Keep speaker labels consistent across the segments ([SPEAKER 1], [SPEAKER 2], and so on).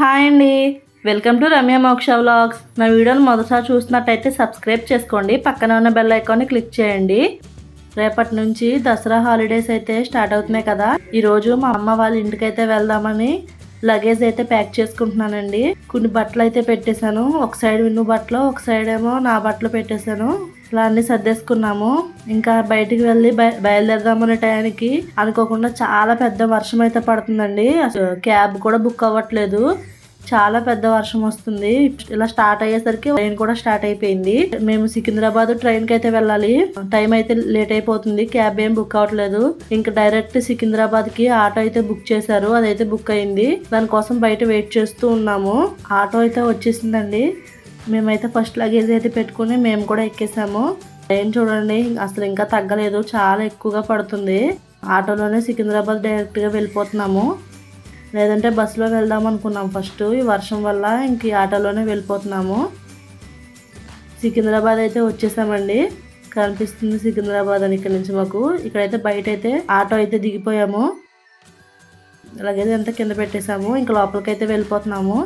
[SPEAKER 1] Hi అండి. Welcome to Ramya మోక్ష vlogs. నా వీడియోని మొదటిసారి చూసినట్టయితే సబ్స్క్రైబ్ చేసుకోండి. పక్కన ఉన్న బెల్ ఐకాన్ని క్లిక్ చేయండి. రేపటి నుంచి దసరా హాలిడేస్ అయితే స్టార్ట్ అవుతున్నాయి కదా. ఈరోజు మా అమ్మ వాళ్ళ ఇంటికైతే వెళ్దామని లగేజ్ అయితే ప్యాక్ చేసుకుంటున్నానండి. కొన్ని బట్టలు అయితే పెట్టేశాను. ఒక సైడ్ విన్ను బట్టలు ఒక సైడ్ ఏమో నా బట్టలు పెట్టేశాను. ఇలా అన్ని సర్దేసుకున్నాము. ఇంకా బయటికి వెళ్ళి బయలుదేరదామనే టయానికి అనుకోకుండా చాలా పెద్ద వర్షం అయితే పడుతుందండి. అసలు క్యాబ్ కూడా బుక్ అవ్వట్లేదు. చాలా పెద్ద వర్షం వస్తుంది. ఇలా స్టార్ట్ అయ్యేసరికి ట్రైన్ కూడా స్టార్ట్ అయిపోయింది. మేము సికింద్రాబాద్ ట్రైన్కి అయితే వెళ్ళాలి. టైం అయితే లేట్ అయిపోతుంది. క్యాబ్ ఏం బుక్ అవ్వట్లేదు ఇంకా డైరెక్ట్ సికింద్రాబాద్కి ఆటో అయితే బుక్ చేశారు. అదైతే బుక్ అయింది. దానికోసం బయట వెయిట్ చేస్తూ ఉన్నాము. ఆటో అయితే వచ్చేసిందండి. మేమైతే ఫస్ట్ లగేజ్ అయితే పెట్టుకుని మేము కూడా ఎక్కేసాము. ట్రైన్ చూడండి అసలు ఇంకా తగ్గలేదు. చాలా ఎక్కువగా పడుతుంది. ఆటోలోనే సికింద్రాబాద్ డైరెక్ట్గా వెళ్ళిపోతున్నాము. లేదంటే బస్సులో వెళ్దాం అనుకున్నాం. ఫస్ట్ ఈ వర్షం వల్ల ఇంక ఈ ఆటోలోనే వెళ్ళిపోతున్నాము. సికింద్రాబాద్ అయితే వచ్చేసామండి. కనిపిస్తుంది సికింద్రాబాద్ అని ఇక్కడ నుంచి మాకు. ఇక్కడైతే బయట అయితే ఆటో అయితే దిగిపోయాము. అలాగైతే అంతా కింద పెట్టేశాము. ఇంకా లోపలికి అయితే వెళ్ళిపోతున్నాము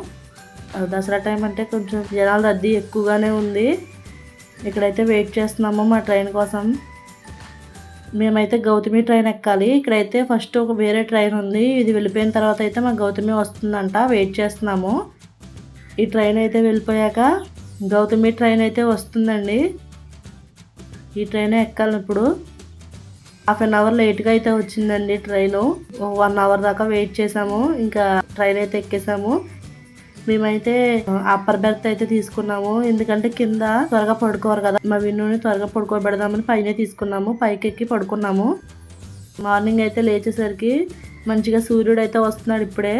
[SPEAKER 1] దసరా టైం అంటే కొంచెం జనాల రద్దీ ఎక్కువగానే ఉంది. ఇక్కడైతే వెయిట్ చేస్తున్నాము మా ట్రైన్ కోసం. మేమైతే గౌతమి ట్రైన్ ఎక్కాలి. ఇక్కడైతే ఫస్ట్ ఒక వేరే ట్రైన్ ఉంది. ఇది వెళ్ళిపోయిన తర్వాత అయితే మా గౌతమి వస్తుందంట. వెయిట్ చేస్తున్నాము. ఈ ట్రైన్ అయితే వెళ్ళిపోయాక గౌతమి ట్రైన్ అయితే వస్తుందండి. ఈ ట్రైన్ ఎక్కాలి ఇప్పుడు. హాఫ్ అన్ అవర్ లేట్గా అయితే వచ్చిందండి ట్రైన్ వన్ అవర్ దాకా వెయిట్ చేసాము. ఇంకా ట్రైన్ అయితే ఎక్కేసాము. మేమైతే అప్పర్ బెర్త్ అయితే తీసుకున్నాము. ఎందుకంటే కింద త్వరగా పడుకోరు కదా. మా విన్నుని త్వరగా పడుకోబెడదామని పైన తీసుకున్నాము. పైకి ఎక్కి పడుకున్నాము. మార్నింగ్ అయితే లేచేసరికి మంచిగా సూర్యుడు అయితే వస్తున్నాడు ఇప్పుడే.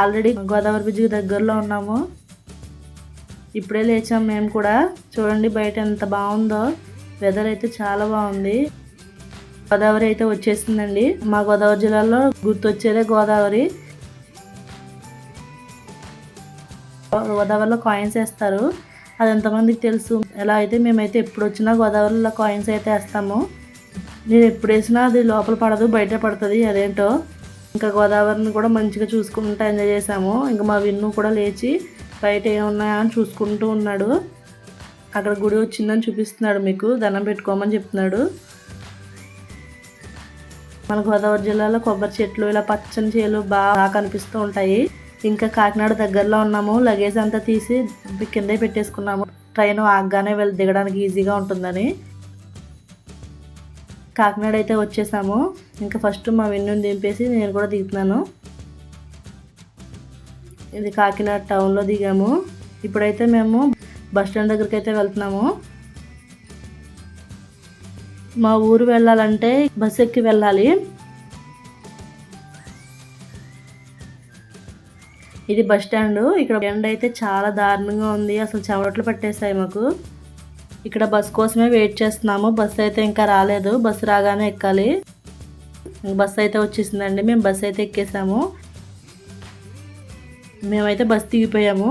[SPEAKER 1] ఆల్రెడీ గోదావరి బ్రిడ్జ్కి దగ్గరలో ఉన్నాము. ఇప్పుడే లేచాము మేము కూడా. చూడండి బయట ఎంత బాగుందో. వెదర్ అయితే చాలా బాగుంది. గోదావరి అయితే వచ్చేసిందండి. మా గోదావరి జిల్లాలో గుర్తొచ్చేదే గోదావరి. గోదావరిలో కాయిన్స్ వేస్తారు. అది ఎంతమందికి తెలుసు? ఎలా అయితే మేమైతే ఎప్పుడు వచ్చినా గోదావరిలో కాయిన్స్ అయితే వేస్తాము. నేను ఎప్పుడు వేసినా అది లోపల పడదు బయట పడుతుంది అదేంటో. ఇంకా గోదావరిని కూడా మంచిగా చూసుకుంటూ ఎంజాయ్ చేసాము ఇంకా మా విన్ను కూడా లేచి బయట ఏమున్నాయా అని చూసుకుంటూ ఉన్నాడు. అక్కడ గుడి వచ్చిందని చూపిస్తున్నాడు మీకు. దండం పెట్టుకోమని చెప్తున్నాడు. మన గోదావరి జిల్లాలో కొబ్బరి చెట్లు ఇలా పచ్చని చేలు బాగా కనిపిస్తూ ఉంటాయి. ఇంకా కాకినాడ దగ్గరలో ఉన్నాము. లగేజ్ అంతా తీసి కిందే పెట్టేసుకున్నాము. ట్రైన్ ఆగగానే వెళ్ళి దిగడానికి ఈజీగా ఉంటుందని. కాకినాడ అయితే వచ్చేసాము. ఇంకా ఫస్ట్ మా వెన్నుని దింపేసి నేను కూడా దిగుతున్నాను. ఇది కాకినాడ టౌన్లో దిగాము. ఇప్పుడైతే మేము బస్ స్టాండ్ దగ్గరికి అయితే వెళ్తున్నాము. మా ఊరు వెళ్ళాలంటే బస్ ఎక్కి వెళ్ళాలి. ఇది బస్ స్టాండ్. ఇక్కడ ఎండ అయితే చాలా దారుణంగా ఉంది. అసలు చెమటలు పట్టేశాయి మాకు. ఇక్కడ బస్ కోసమే వెయిట్ చేస్తున్నాము. బస్ అయితే ఇంకా రాలేదు. బస్సు రాగానే ఎక్కాలి. బస్ అయితే వచ్చేసిందండి. మేము బస్ అయితే ఎక్కేసాము. మేమైతే బస్ దిగిపోయాము.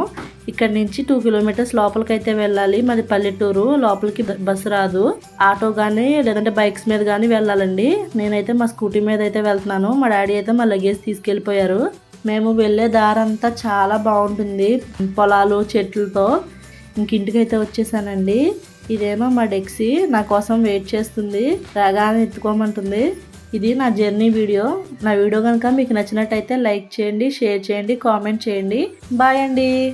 [SPEAKER 1] ఇక్కడ నుంచి టూ కిలోమీటర్స్ లోపలికి అయితే వెళ్ళాలి. మాది పల్లెటూరు లోపలికి బ- బస్సు రాదు. ఆటో కానీ లేదంటే బైక్స్ మీద కానీ వెళ్ళాలండి. నేనైతే మా స్కూటీ మీద అయితే వెళ్తున్నాను. మా డాడీ అయితే మా లగేజ్ తీసుకెళ్ళిపోయారు. మేము వెళ్ళే దారంతా చాలా బాగుంటుంది. పొలాలు చెట్లతో. ఇంకింటికైతే వచ్చేసానండి. ఇదేమో మా డెక్సీ. నా కోసం వెయిట్ చేస్తుంది. రాగానే ఎత్తుకోమంటుంది. ఇది నా జర్నీ వీడియో. నా వీడియో కనుక మీకు నచ్చినట్టయితే లైక్ చేయండి షేర్ చేయండి కామెంట్ చేయండి. బాయ్ అండి.